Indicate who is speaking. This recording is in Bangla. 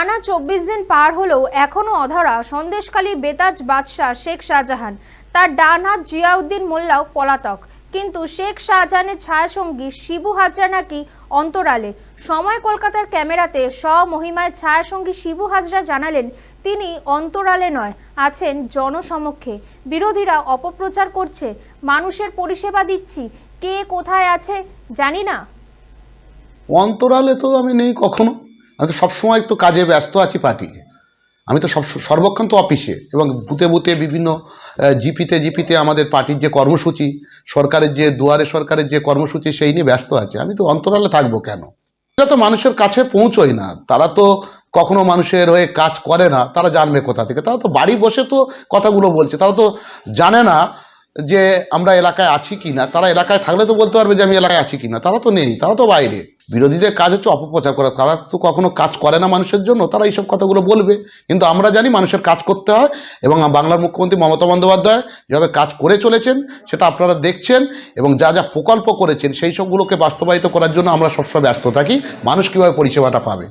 Speaker 1: টানা চব্বিশ দিন পার হলেও এখনও অধরা সন্দেশকালী বেতাজ বাদশাহ শেখ শাহজাহান। তার ডান হাত জিয়াউদ্দিন মোল্লাও পলাতক। কিন্তু শেখ শাহজাহানের ছায়াসঙ্গী শিবু হাজরা নাকি অন্তরালে। সময় কলকাতার ক্যামেরাতে স্বমহিমায় ছায়াসঙ্গী শিবু হাজরা জানালেন, তিনি অন্তরালে নয়, আছেন জনসমক্ষে। বিরোধীরা অপপ্রচার করছে, মানুষের পরিষেবা দিচ্ছি, কে কোথায় আছে জানি না।
Speaker 2: অন্তরালে তো আমি নেই কখনো। আমি তো সবসময় তো কাজে ব্যস্ত আছি পার্টি আমি তো সব, সর্বক্ষণ তো অফিসে এবং বুথে বুতে বিভিন্ন জিপিতে জিপিতে আমাদের পার্টির যে কর্মসূচি, সরকারের যে দুয়ারে সরকারের যে কর্মসূচি সেই নিয়ে ব্যস্ত আছে। আমি তো অন্তরালে থাকব কেন? এটা তো মানুষের কাছে পৌঁছয় না। তারা তো কখনো মানুষের হয়ে কাজ করে না। তারা জানবে কোথা থেকে। তারা তো বাড়ি বসে তো কথাগুলো বলছে। তারা তো জানে না যে আমরা এলাকায় আছি কি না, তারা এলাকায় থাকলে তো বলতে পারবে যে আমি এলাকায় আছি কি না, তারা তো নেই, তারা তো বাইরে। বিরোধীদের কাজ হচ্ছে অপপ্রচার করা, তারা তো কখনো কাজ করে না মানুষের জন্য, তারা এইসব কথাগুলো বলবে। কিন্তু আমরা জানি মানুষের কাজ করতে হয় এবং বাংলার মুখ্যমন্ত্রী মমতা বন্দ্যোপাধ্যায় যেভাবে কাজ করে চলেছেন, সেটা আপনারা দেখছেন এবং যা যা প্রকল্প করেছেন, সেই সবগুলোকে বাস্তবায়িত করার জন্য আমরা সবসময় ব্যস্ত থাকি, মানুষ কীভাবে পরিষেবাটা পাবে?